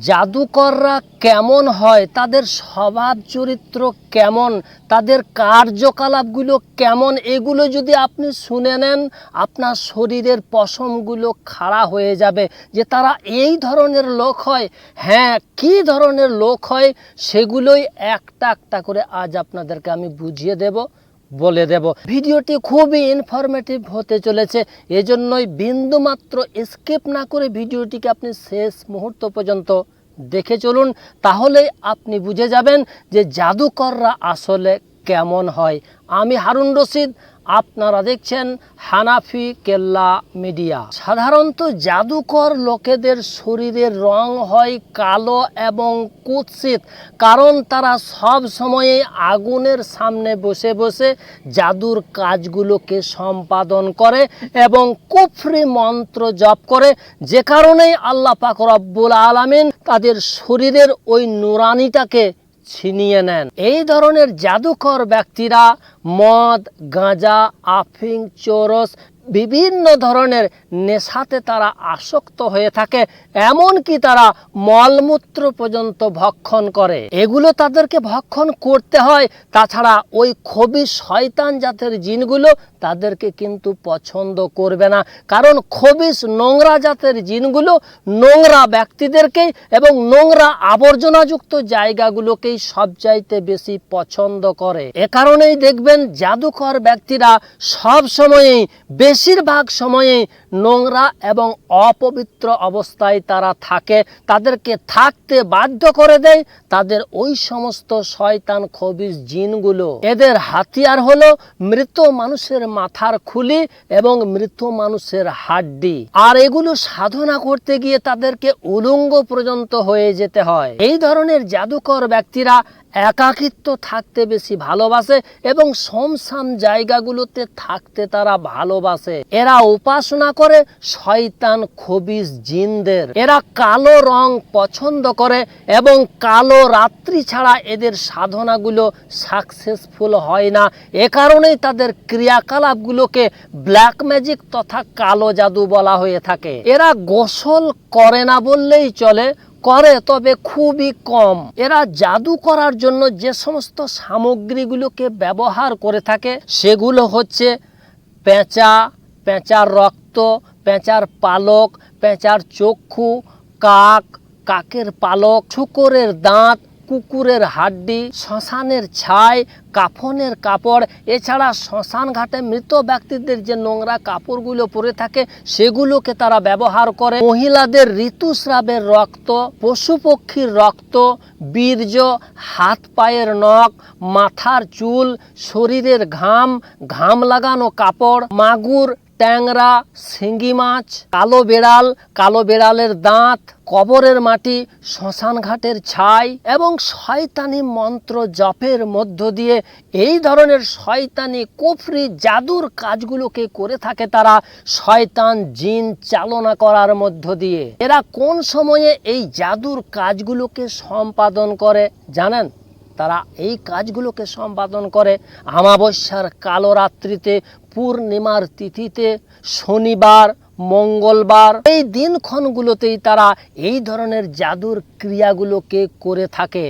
জাদুকররা কেমন হয়, তাদের স্বভাব চরিত্র কেমন, তাদের কার্যকলাপগুলো কেমন, এগুলো যদি আপনি শুনে নেন, আপনার শরীরের পশমগুলো খাড়া হয়ে যাবে। যে তারা এই ধরনের লোক হয় হ্যাঁ কি ধরনের লোক হয়, সেগুলোই একটা একটা করে আজ আপনাদেরকে আমি বুঝিয়ে দেব। বলে দেব। ভিডিওটি খুবই ইনফরমেটিভ হতে চলেছে, এজন্যই বিন্দুমাত্র স্কিপ না করে ভিডিওটিকে আপনি শেষ মুহূর্ত পর্যন্ত দেখে চলুন তাহলে আপনি বুঝে যাবেন যে জাদুকররা আসলে কেমন হয়। আমি হারুন রশিদ আপনারা দেখছেন হানাফি কেল্লা মিডিয়া। সাধারণত জাদুকর লোকেদের শরীরের রং হয় কালো এবং কুৎসিত, কারণ তারা সব সময়ে আগুনের সামনে বসে বসে জাদুর কাজগুলোকে সম্পাদন করে এবং কুফরি মন্ত্র জপ করে। যে কারণেই আল্লাহ পাক রব্বুল আলামিন তাদের শরীরের ওই নুরানিটাকে ছিনিয়ে নেন। এই ধরনের জাদুকর ব্যক্তিরা মদ গাঁজা আফিং চোরস বিভিন্ন ধরনের নেশাতে তারা আসক্ত হয়ে থাকে, এমনকি তারা মলমূত্র পর্যন্ত ভক্ষণ করে। এগুলো তাদেরকে ভক্ষণ করতে হয়, তাছাড়া ওই খবি শয়তান জাতের জিনগুলো তাদেরকে কিন্তু পছন্দ করবে না। কারণ খবিস নোংরা জাতের জিনগুলো নোংরা ব্যক্তিদেরকেই এবং নোংরা আবর্জনাযুক্ত জায়গাগুলোকেই সবচাইতে বেশি পছন্দ করে। এ কারণেই দেখবেন জাদুকর ব্যক্তিরা সব সময়েই বেশিরভাগ সময়ে নোংরা এবং অপবিত্র অবস্থায় তারা থাকে। তাদেরকে থাকতে বাধ্য করে দেয় তাদের ওই সমস্ত শয়তান খবিস জিনগুলো। এদের হাতিয়ার হলো মৃত মানুষের মাথার খুলি এবং মৃত মানুষের হাড্ডি। আর এগুলো সাধনা করতে গিয়ে তাদেরকে উলঙ্গ পর্যন্ত হয়ে যেতে হয়। এই ধরনের জাদুকর ব্যক্তিরা একাকিত্ব থাকতে বেশি ভালোবাসে এবং সমসাম জায়গাগুলোতে থাকতে তারা ভালোবাসে। এরা উপাসনা করে শয়তান খবিস জিনদের। এরা কালো রং পছন্দ করে এবং কালো রাত্রি ছাড়া এদের সাধনাগুলো সাকসেসফুল হয় না। এ কারণেই তাদের ক্রিয়াকলাপগুলোকে ব্ল্যাক ম্যাজিক তথা কালো জাদু বলা হয়ে থাকে। এরা গোসল করে না বললেই চলে করে, তবে খুবই কম। এরা জাদু করার জন্য যে সমস্ত সামগ্রীগুলোকে ব্যবহার করে থাকে, সেগুলো হচ্ছে পেঁচা, পেঁচার রক্ত, পেঁচার পালক, পেঁচার চক্ষু, কাক, কাকের পালক, শুকরের দাঁত কুকুরের হাড্ডি, শ্মশানের ছাই, কাফনের কাপড়, এছাড়া শ্মশান ঘাটে মৃত ব্যক্তিদের যে নোংরা কাপড়গুলো পরে থাকে, সেগুলোকে তারা ব্যবহার করে। মহিলাদের ঋতুস্রাবের রক্ত পশু পক্ষীর রক্ত, বীর্য, হাত পায়ের নখ, মাথার চুল, শরীরের ঘাম ঘাম লাগানো কাপড়, মাগুর ট্যাংরা, শিঙ্গি মাছ, কালো বেড়াল, কালো বেড়ালের দাঁত, কবরের মাটি, শ্মশান ঘাটের ছাই এবং শয়তানি মন্ত্র জপের মধ্য দিয়ে এই ধরনের শয়তানি কুফরি জাদুর কাজগুলোকে করে থাকে তারা শয়তান জিন চালনা করার মধ্য দিয়ে। এরা কোন সময়ে এই জাদুর কাজগুলোকে সম্পাদন করে জানেন? তারা এই কাজগুলোকে সম্পাদন করে। আমাবস্যার কালো রাত্রিতে পূর্ণিমার তিথিতে শনিবার মঙ্গলবার এই দিনক্ষণগুলোতেই তারা এই ধরনের জাদুর ক্রিয়াগুলোকে করে থাকে।